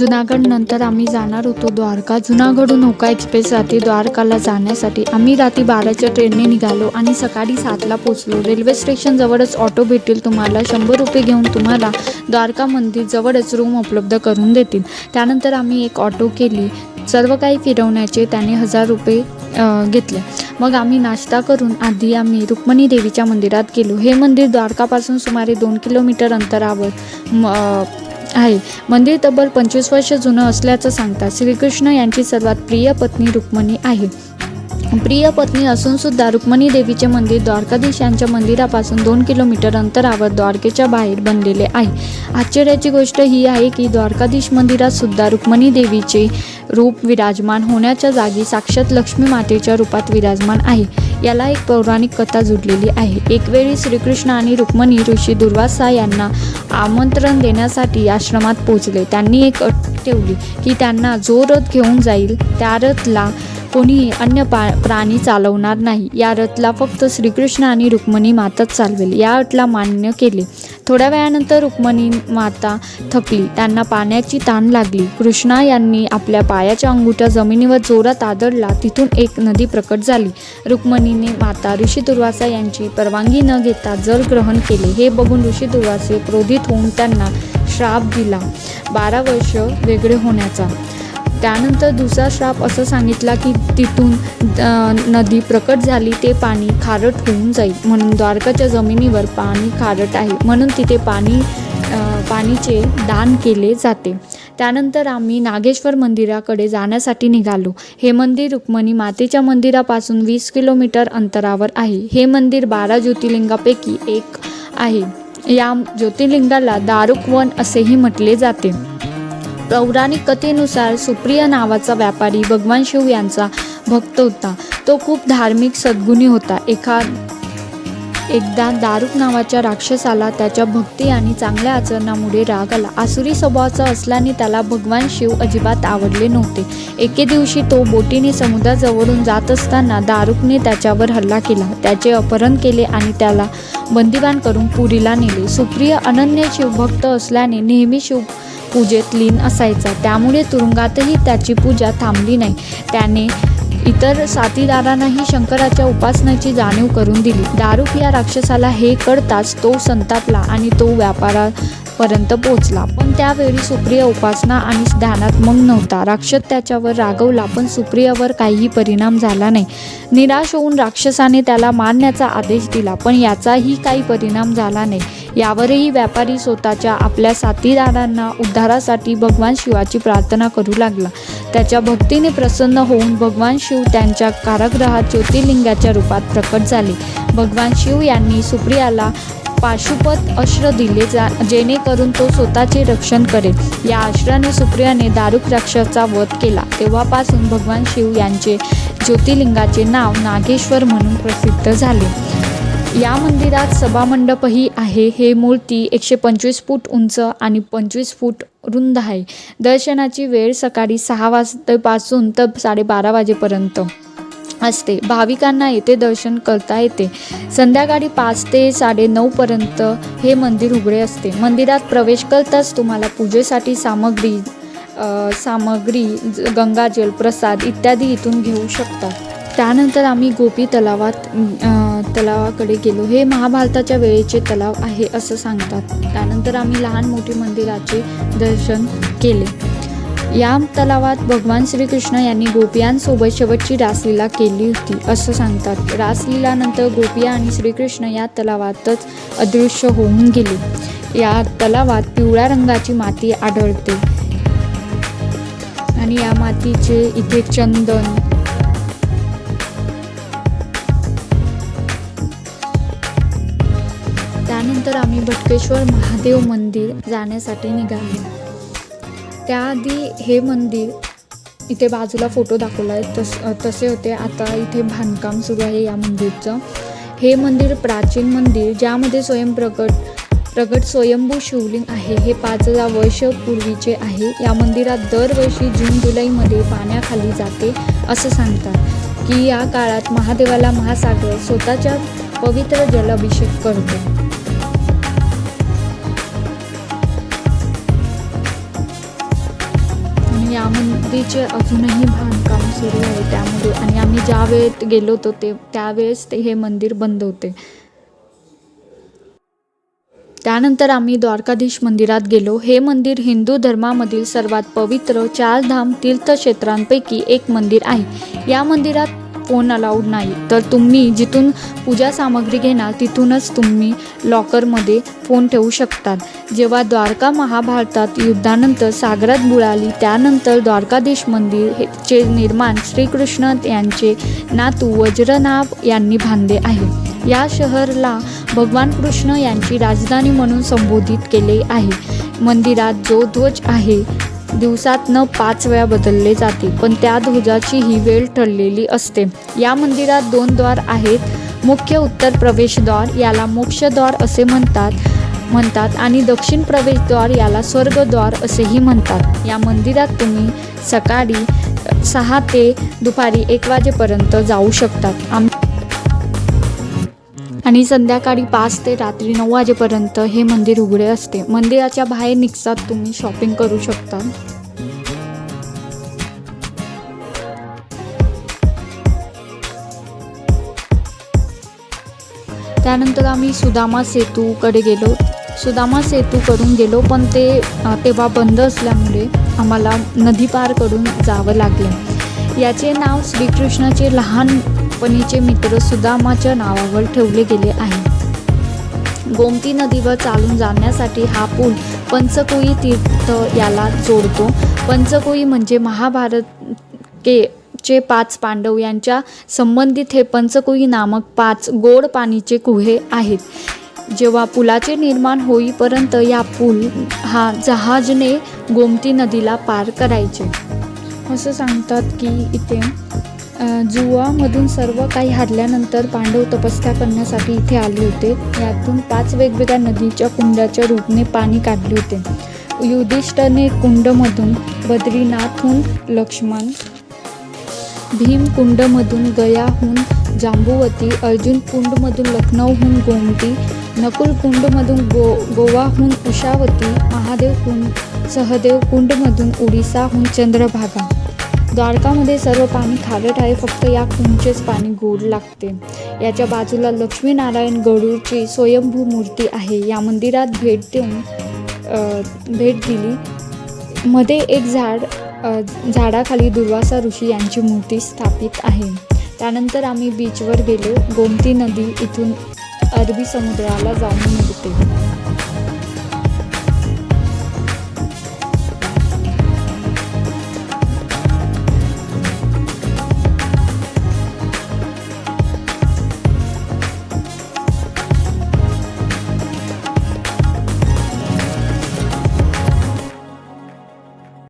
जुनागड नंतर आम्ही जाणार होतो द्वारका. जुनागडहून नौका एक्सप्रेस रात्री द्वारकाला जाण्यासाठी. आम्ही रात्री बाराच्या ट्रेनने निघालो आणि सकाळी सातला पोचलो रेल्वे स्टेशनजवळच ऑटो भेटेल तुम्हाला. शंभर रुपये घेऊन तुम्हाला द्वारका मंदिर जवळच रूम उपलब्ध करून देतील. त्यानंतर आम्ही एक ऑटो केली. सर्व काही फिरवण्याचे त्याने हजार रुपये घेतले. मग आम्ही नाश्ता करून आधी आम्ही रुक्मिणी देवीच्या मंदिरात गेलो. हे मंदिर द्वारकापासून सुमारे दोन किलोमीटर अंतरावर म, आहे. मंदिर तब्बल पंचवीस वर्ष जुनं असल्याचं सांगतात. श्रीकृष्ण यांची सर्वात प्रिय पत्नी रुक्मिणी आहे. प्रिय पत्नी असून सुद्धा रुक्मिणी देवीचे मंदिर द्वारकाधीश यांच्या मंदिरापासून दोन किलोमीटर अंतरावर द्वारकेच्या बाहेर बनलेले आहे. आश्चर्याची गोष्ट ही आहे की द्वारकाधीश मंदिरात सुद्धा रुक्मिणी देवीचे रूप विराजमान होण्याच्या जागी साक्षात लक्ष्मी मातेच्या रूपात विराजमान आहे. याला एक पौराणिक कथा जुडलेली आहे. एकवेळी श्रीकृष्ण आणि रुक्मिणी ऋषी दुर्वासा यांना आमंत्रण देण्यासाठी आश्रमात पोचले त्यांनी एक अट ठेवली की त्यांना जो रथ घेऊन जाईल त्या रथला कोणीही अन्य पा प्राणी चालवणार नाही. या रथला फक्त श्रीकृष्ण आणि रुक्मिणी मातच चालवेल. या अटला मान्य केले. थोड्या वेळानंतर रुक्मिणी माता थकली त्यांना पाण्याची ताण लागली. कृष्णा यांनी आपल्या पायाच्या अंगुठ्या जमिनीवर जोरात आदळला. तिथून एक नदी प्रकट झाली. रुक्मिणीने माता ऋषी दुर्वासा यांची परवानगी न घेता जल ग्रहण केले. हे बघून ऋषी दुर्वासे क्रोधित होऊन त्यांना श्राप दिला. बारा वर्ष वेगळे होण्याचा त्यानंतर दुसरा श्राप असं सांगितला की तिथून नदी प्रकट झाली ते पाणी खारट होऊन जाईल. म्हणून द्वारकाच्या जमिनीवर पाणी खारट आहे. म्हणून तिथे पाणी पाणीचे दान केले जाते. त्यानंतर आम्ही नागेश्वर मंदिराकडे जाण्यासाठी निघालो. हे मंदिर रुक्मिणी मातेच्या मंदिरापासून वीस किलोमीटर अंतरावर आहे. हे मंदिर बारा ज्योतिर्लिंगापैकी एक आहे. या ज्योतिर्लिंगाला दारुकवन असेही म्हटले जाते. पौराणिक कथेनुसार सुप्रिया नावाचा व्यापारी भगवान शिव यांचा भक्त होता. तो खूप धार्मिक सद्गुणी होता. एका एकदा दारुक नावाच्या राक्षसाला त्याच्या भक्ती आणि चांगल्या आचरणामुळे राग आला. आसुरी स्वभावाचा असल्याने त्याला भगवान शिव अजिबात आवडले नव्हते. एके दिवशी तो बोटीने समुद्राजवळून जात असताना दारुकने त्याच्यावर हल्ला केला. त्याचे अपहरण केले आणि त्याला बंदिवान करून पुरीला नेले. सुप्रिय अनन्य शिवभक्त असल्याने नेहमी शिव पूजेत लीन असायचा. त्यामुळे तुरुंगातही त्याची पूजा थांबली नाही. त्याने इतर साथीदारांनाही शंकराच्या उपासनाची जाणीव करून दिली. दारूक या राक्षसाला हे कळताच तो संतापला आणि तो व्यापारा पर्यंत पोहोचला पण त्यावेळी सुप्रिया उपासना आणि ध्यानात मग नव्हता. राक्षस त्याच्यावर रागवला पण सुप्रियावर काहीही परिणाम झाला नाही. निराश होऊन राक्षसाने त्याला मारण्याचा आदेश दिला पण याचाही काही परिणाम झाला नाही. यावरही व्यापारी स्वतःच्या आपल्या साथीदारांना उद्धारासाठी भगवान शिवाची प्रार्थना करू लागला. त्याच्या भक्तीने प्रसन्न होऊन भगवान शिव त्यांच्या कारागृहात ज्योतिर्लिंगाच्या रूपात प्रकट झाले. भगवान शिव यांनी सुप्रियाला पाशुपत अश्र दिले जा जेणेकरून तो स्वतःचे रक्षण करेल. या अश्राने सुप्रियाने दारुक राक्षसाचा वध केला. तेव्हापासून भगवान शिव यांचे ज्योतिर्लिंगाचे नाव नागेश्वर म्हणून प्रसिद्ध झाले. या मंदिरात सभामंडपही आहे. हे मूर्ती एकशे पंचवीस फूट उंच आणि पंचवीस फूट रुंद आहे. दर्शनाची वेळ सकाळी सहा वाजतापासून तर साडेबारा वाजेपर्यंत. असते. भाविकांना येथे दर्शन करता येते. संध्याकाळी पाच ते साडेनऊपर्यंत हे मंदिर उघडे असते. मंदिरात प्रवेश करताच तुम्हाला पूजेसाठी सामग्री सामग्री ज- गंगाजल प्रसाद इत्यादी इथून घेऊ शकतात त्यानंतर आम्ही गोपी तलावात तलावाकडे गेलो. हे महाभारताच्या वेळेचे तलाव आहे असं सांगतात. त्यानंतर आम्ही लहान मोठी मंदिराचे दर्शन केले. या तलावात भगवान श्रीकृष्ण यांनी गोपियांसोबत शेवटची रासलीला केली होती असं सांगतात. रासलीलानंतर गोपिया आणि श्रीकृष्ण या तलावातच अदृश्य होऊन गेले. या तलावात पिवळ्या रंगाची माती आढळते. आणि या मातीचे इथे चंदन. त्यानंतर आम्ही भटकेश्वर महादेव मंदिर जाण्यासाठी निघालो. त्याआधी हे मंदिर इथे बाजूला फोटो दाखवला आहे तस तसे होते. आता इथे बांधकाम सुरू आहे या मंदिरचं. हे मंदिर प्राचीन मंदिर ज्यामध्ये स्वयंप्रकट प्रगट स्वयंभू शिवलिंग आहे. हे पाच हजार वर्ष पूर्वीचे आहे. या मंदिरात दरवर्षी जून जुलैमध्ये पाण्याखाली जाते असं सांगतात की या काळात महादेवाला महासागर स्वतःच्या पवित्र जलाभिषेक करतो. या मंदिरचे अजूनही बांधकाम सुरू आहे त्यामध्ये आणि आम्ही ज्या वेळेत गेलो होतो ते त्यावेळेस ते हे मंदिर बंद होते. त्यानंतर आम्ही द्वारकाधीश मंदिरात गेलो. हे मंदिर हिंदू धर्मामधील सर्वात पवित्र चार धाम तीर्थक्षेत्रांपैकी एक मंदिर आहे. या मंदिरात फोन अलाउड नाही. तर तुम्ही जिथून पूजा सामग्री घेणार तिथूनच तुम्ही लॉकरमध्ये फोन ठेवू शकतात जेव्हा द्वारका महाभारतात युद्धानंतर सागरात बुडाली त्यानंतर द्वारकाधीश मंदिर हे चे निर्माण श्रीकृष्ण यांचे नातू वज्रनाभ यांनी बांधले आहे. या शहरला भगवान कृष्ण यांची राजधानी म्हणून संबोधित केले आहे. मंदिरात जो ध्वज आहे दिवसातनं पाच वेळा बदलले जाते पण त्या ध्वजाची ही वेळ ठरलेली असते. या मंदिरात दोन द्वार आहेत. मुख्य उत्तर प्रवेशद्वार याला मोक्षद्वार असे म्हणतात म्हणतात आणि दक्षिण प्रवेशद्वार याला स्वर्गद्वार असेही म्हणतात. या मंदिरात तुम्ही सकाळी सहा ते दुपारी एक वाजेपर्यंत जाऊ शकतात आम आणि संध्याकाळी पाच ते रात्री नऊ वाजेपर्यंत हे मंदिर उघडे असते. मंदिराच्या बाहेर निघतात तुम्ही शॉपिंग करू शकता. त्यानंतर आम्ही सुदामा सेतूकडे गेलो. सुदामा सेतू करून गेलो पण ते तेव्हा बंद असल्यामुळे आम्हाला नदी पार करून जावं लागलं. याचे नाव श्रीकृष्णाचे कंपनीचे मित्र सुदामाच्या नावावर ठेवले गेले आहे. गोमती नदीवर चालून जाण्यासाठी हा पूल पंचकोई तीर्थ याला जोडतो. पंचकोई म्हणजे महाभारत के चे पाच पांडव यांच्या संबंधित हे पंचकोई नामक पाच गोड पाणीचे कुहे आहेत. जेव्हा पुलाचे निर्माण होईपर्यंत या पूल हा जहाजने गोमती नदीला पार करायचे. असं सांगतात की इथे जुवामधून सर्व काही हरल्यानंतर पांडव तपस्या करण्यासाठी इथे आले होते. यातून पाच वेगवेगळ्या नदीच्या कुंडाच्या रूपने पाणी काढले होते. युधिष्ठरने कुंडमधून बद्रीनाथहून लक्ष्मण भीम कुंडमधून गयाहून जांबुवती अर्जुन कुंडमधून लखनौहून गोमती नकुल कुंडमधून गो गोवाहून उषावती महादेव कुंड सहदेव कुंडमधून उडीसाहून चंद्रभागा. द्वारकामध्ये सर्व पाणी खारट आहे फक्त या कुंचेच पाणी गोड लागते. याच्या बाजूला लक्ष्मीनारायण गरुडची स्वयंभू मूर्ती आहे. या मंदिरात भेट देऊन भेट दिली. मध्ये एक झाड झाडाखाली दुर्वासा ऋषी यांची मूर्ती स्थापित आहे. त्यानंतर आम्ही बीचवर गेलो. गोमती नदी इथून अरबी समुद्राला जाऊन मिळते